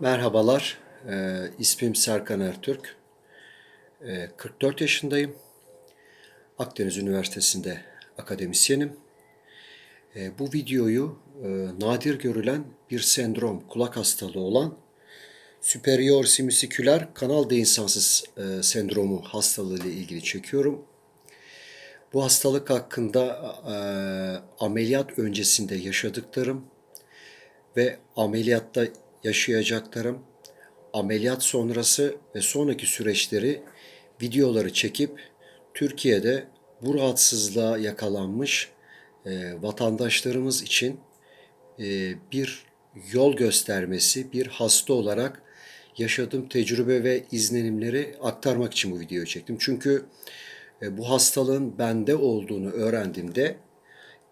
Merhabalar, ee, ismim Serkan Ertürk. Ee, 44 yaşındayım. Akdeniz Üniversitesi'nde akademisyenim. Ee, bu videoyu e, nadir görülen bir sendrom, kulak hastalığı olan superior simüsiküler kanal değinsansız e, sendromu hastalığı ile ilgili çekiyorum. Bu hastalık hakkında e, ameliyat öncesinde yaşadıklarım ve ameliyatta yaşayacaklarım, ameliyat sonrası ve sonraki süreçleri videoları çekip Türkiye'de bu rahatsızlığa yakalanmış e, vatandaşlarımız için e, bir yol göstermesi, bir hasta olarak yaşadığım tecrübe ve izlenimleri aktarmak için bu videoyu çektim. Çünkü e, bu hastalığın bende olduğunu öğrendiğimde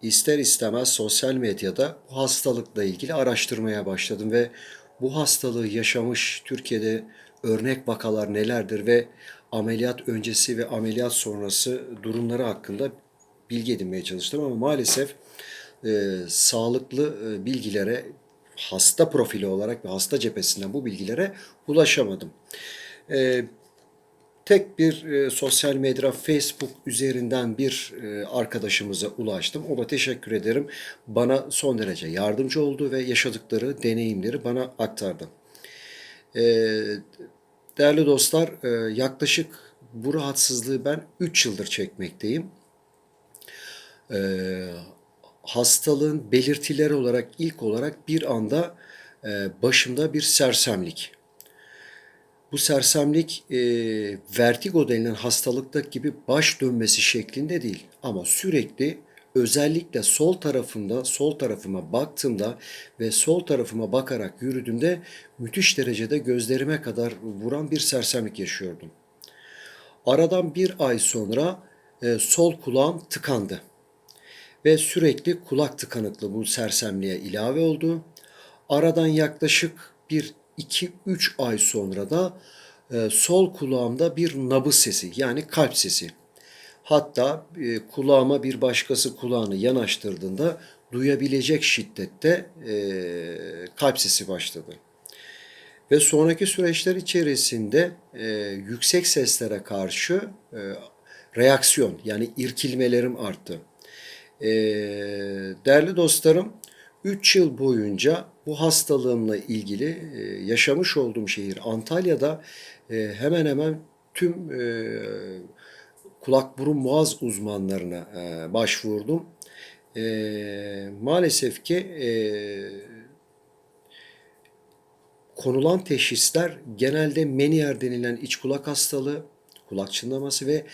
ister istemez sosyal medyada bu hastalıkla ilgili araştırmaya başladım ve bu hastalığı yaşamış Türkiye'de örnek vakalar nelerdir ve ameliyat öncesi ve ameliyat sonrası durumları hakkında bilgi edinmeye çalıştım ama maalesef e, sağlıklı e, bilgilere hasta profili olarak ve hasta cephesinden bu bilgilere ulaşamadım. E, tek bir e, sosyal medya Facebook üzerinden bir e, arkadaşımıza ulaştım. Ona teşekkür ederim. Bana son derece yardımcı oldu ve yaşadıkları deneyimleri bana aktardı. E, değerli dostlar, e, yaklaşık bu rahatsızlığı ben 3 yıldır çekmekteyim. E, hastalığın belirtileri olarak ilk olarak bir anda e, başımda bir sersemlik bu sersemlik e, vertigo denilen hastalıktaki gibi baş dönmesi şeklinde değil ama sürekli özellikle sol tarafımda, sol tarafıma baktığımda ve sol tarafıma bakarak yürüdüğümde müthiş derecede gözlerime kadar vuran bir sersemlik yaşıyordum. Aradan bir ay sonra e, sol kulağım tıkandı ve sürekli kulak tıkanıklığı bu sersemliğe ilave oldu. Aradan yaklaşık bir 2-3 ay sonra da e, sol kulağımda bir nabız sesi yani kalp sesi. Hatta e, kulağıma bir başkası kulağını yanaştırdığında duyabilecek şiddette e, kalp sesi başladı. Ve sonraki süreçler içerisinde e, yüksek seslere karşı e, reaksiyon yani irkilmelerim arttı. E, değerli dostlarım 3 yıl boyunca bu hastalığımla ilgili e, yaşamış olduğum şehir Antalya'da e, hemen hemen tüm e, kulak burun boğaz uzmanlarına başvurdum. Maalesef ki konulan teşhisler genelde Menier denilen iç kulak hastalığı, kulak çınlaması ve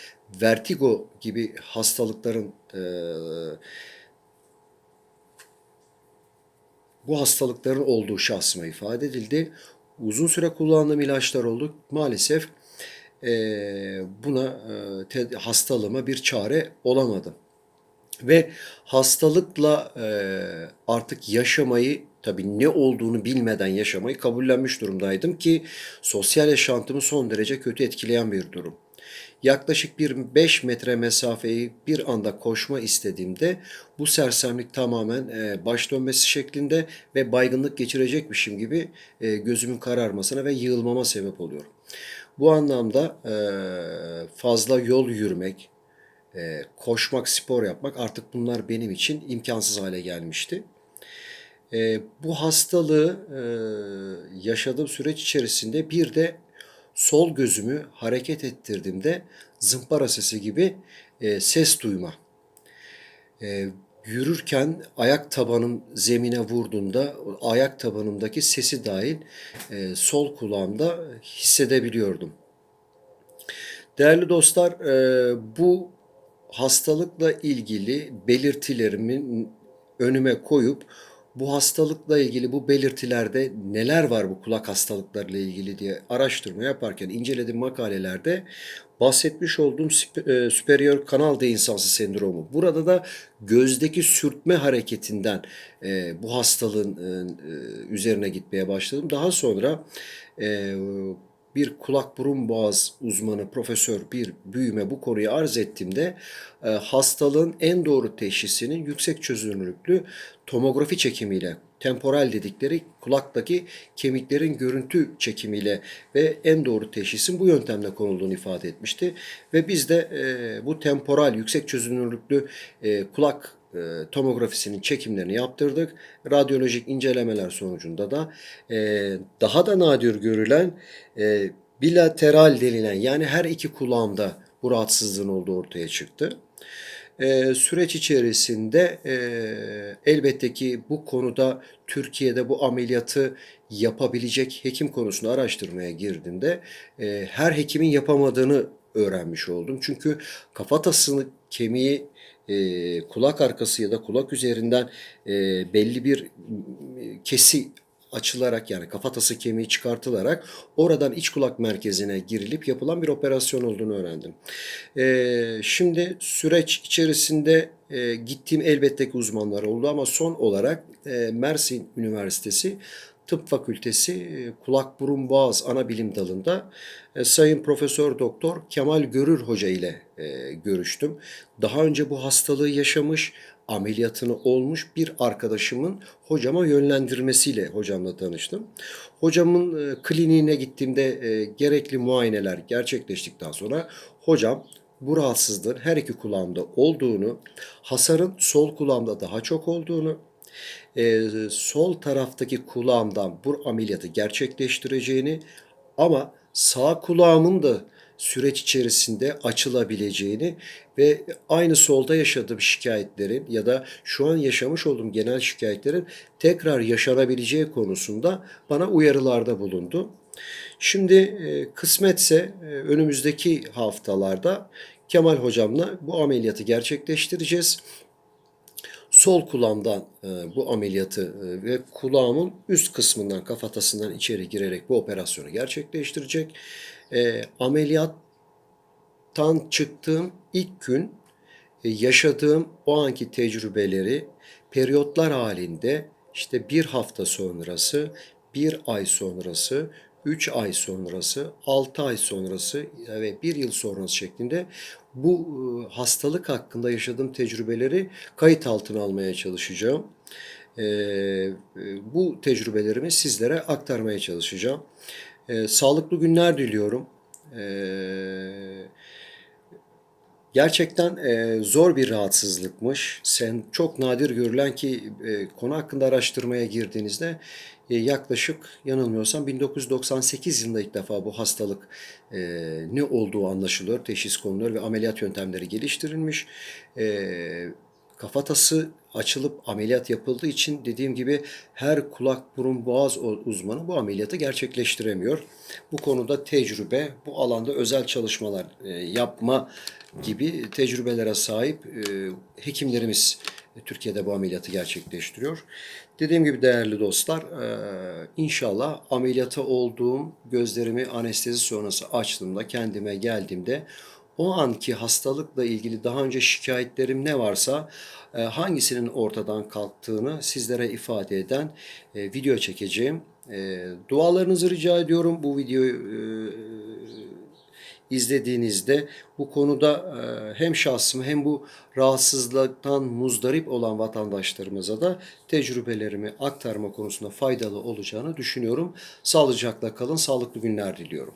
vertigo gibi hastalıkların bu hastalıkların olduğu şahsıma ifade edildi. Uzun süre kullandığım ilaçlar oldu. Maalesef e, buna e, hastalığıma bir çare olamadım. Ve hastalıkla e, artık yaşamayı tabii ne olduğunu bilmeden yaşamayı kabullenmiş durumdaydım ki sosyal yaşantımı son derece kötü etkileyen bir durum. Yaklaşık bir 5 metre mesafeyi bir anda koşma istediğimde bu sersemlik tamamen e, baş dönmesi şeklinde ve baygınlık geçirecekmişim gibi e, gözümün kararmasına ve yığılmama sebep oluyor. Bu anlamda e, fazla yol yürümek, koşmak, spor yapmak artık bunlar benim için imkansız hale gelmişti. Bu hastalığı yaşadığım süreç içerisinde bir de sol gözümü hareket ettirdiğimde zımpara sesi gibi e, ses duyma. E, yürürken ayak tabanım zemine vurduğunda ayak tabanımdaki sesi dahil e, sol kulağımda hissedebiliyordum. Değerli dostlar, e, bu hastalıkla ilgili belirtilerimi önüme koyup bu hastalıkla ilgili bu belirtilerde neler var bu kulak hastalıklarıyla ilgili diye araştırma yaparken incelediğim makalelerde bahsetmiş olduğum e, superior kanal değinsansı sendromu. Burada da gözdeki sürtme hareketinden e, bu hastalığın e, üzerine gitmeye başladım. Daha sonra bir kulak burun boğaz uzmanı profesör bir büyüme bu konuyu arz ettiğimde e, hastalığın en doğru teşhisinin yüksek çözünürlüklü tomografi çekimiyle temporal dedikleri kulaktaki kemiklerin görüntü çekimiyle ve en doğru teşhisin bu yöntemle konulduğunu ifade etmişti. Ve biz de e, bu temporal yüksek çözünürlüklü e, kulak e, tomografisinin çekimlerini yaptırdık. Radyolojik incelemeler sonucunda da e, daha da nadir görülen e, bilateral denilen yani her iki kulağımda bu rahatsızlığın olduğu ortaya çıktı. E, süreç içerisinde e, elbette ki bu konuda Türkiye'de bu ameliyatı yapabilecek hekim konusunu araştırmaya girdiğimde e, her hekimin yapamadığını öğrenmiş oldum. Çünkü kafatasını kemiği e, kulak arkası ya da kulak üzerinden e, belli bir kesi açılarak yani kafatası kemiği çıkartılarak oradan iç kulak merkezine girilip yapılan bir operasyon olduğunu öğrendim. E, şimdi süreç içerisinde e, gittiğim elbette ki uzmanlar oldu ama son olarak e, Mersin Üniversitesi Tıp Fakültesi e, Kulak Burun Boğaz Ana Bilim Dalı'nda e, Sayın Profesör Doktor Kemal Görür Hoca ile e, görüştüm. Daha önce bu hastalığı yaşamış, ameliyatını olmuş bir arkadaşımın hocama yönlendirmesiyle hocamla tanıştım. Hocamın kliniğine gittiğimde gerekli muayeneler gerçekleştikten sonra hocam bu rahatsızlığın her iki kulağımda olduğunu, hasarın sol kulağımda daha çok olduğunu, e, sol taraftaki kulağımdan bu ameliyatı gerçekleştireceğini ama sağ kulağımın da süreç içerisinde açılabileceğini ve aynı solda yaşadığım şikayetlerin ya da şu an yaşamış olduğum genel şikayetlerin tekrar yaşanabileceği konusunda bana uyarılarda bulundu. Şimdi e, kısmetse e, önümüzdeki haftalarda Kemal hocamla bu ameliyatı gerçekleştireceğiz sol kulağımdan e, bu ameliyatı e, ve kulağımın üst kısmından kafatasından içeri girerek bu operasyonu gerçekleştirecek. E, ameliyattan çıktığım ilk gün e, yaşadığım o anki tecrübeleri periyotlar halinde işte bir hafta sonrası, bir ay sonrası, 3 ay sonrası, 6 ay sonrası ve 1 yıl sonrası şeklinde bu e, hastalık hakkında yaşadığım tecrübeleri kayıt altına almaya çalışacağım. E, e, bu tecrübelerimi sizlere aktarmaya çalışacağım. Sağlıklı günler diliyorum. Gerçekten zor bir rahatsızlıkmış. Sen çok nadir görülen ki konu hakkında araştırmaya girdiğinizde e, yaklaşık yanılmıyorsam 1998 yılında ilk defa bu hastalık e, ne olduğu anlaşılıyor, teşhis konuluyor ve ameliyat yöntemleri geliştirilmiş. E, kafatası açılıp ameliyat yapıldığı için dediğim gibi her kulak burun boğaz uzmanı bu ameliyatı gerçekleştiremiyor. Bu konuda tecrübe, bu alanda özel çalışmalar e, yapma gibi tecrübelere sahip e, hekimlerimiz Türkiye'de bu ameliyatı gerçekleştiriyor. Dediğim gibi değerli dostlar, e, inşallah ameliyata olduğum gözlerimi anestezi sonrası açtığımda, kendime geldiğimde o anki hastalıkla ilgili daha önce şikayetlerim ne varsa e, hangisinin ortadan kalktığını sizlere ifade eden e, video çekeceğim. Dualarınızı rica ediyorum bu videoyu izlediğinizde bu konuda e, hem şahsım hem bu rahatsızlıktan muzdarip olan vatandaşlarımıza da tecrübelerimi aktarma konusunda faydalı olacağını düşünüyorum. Sağlıcakla kalın, sağlıklı günler diliyorum.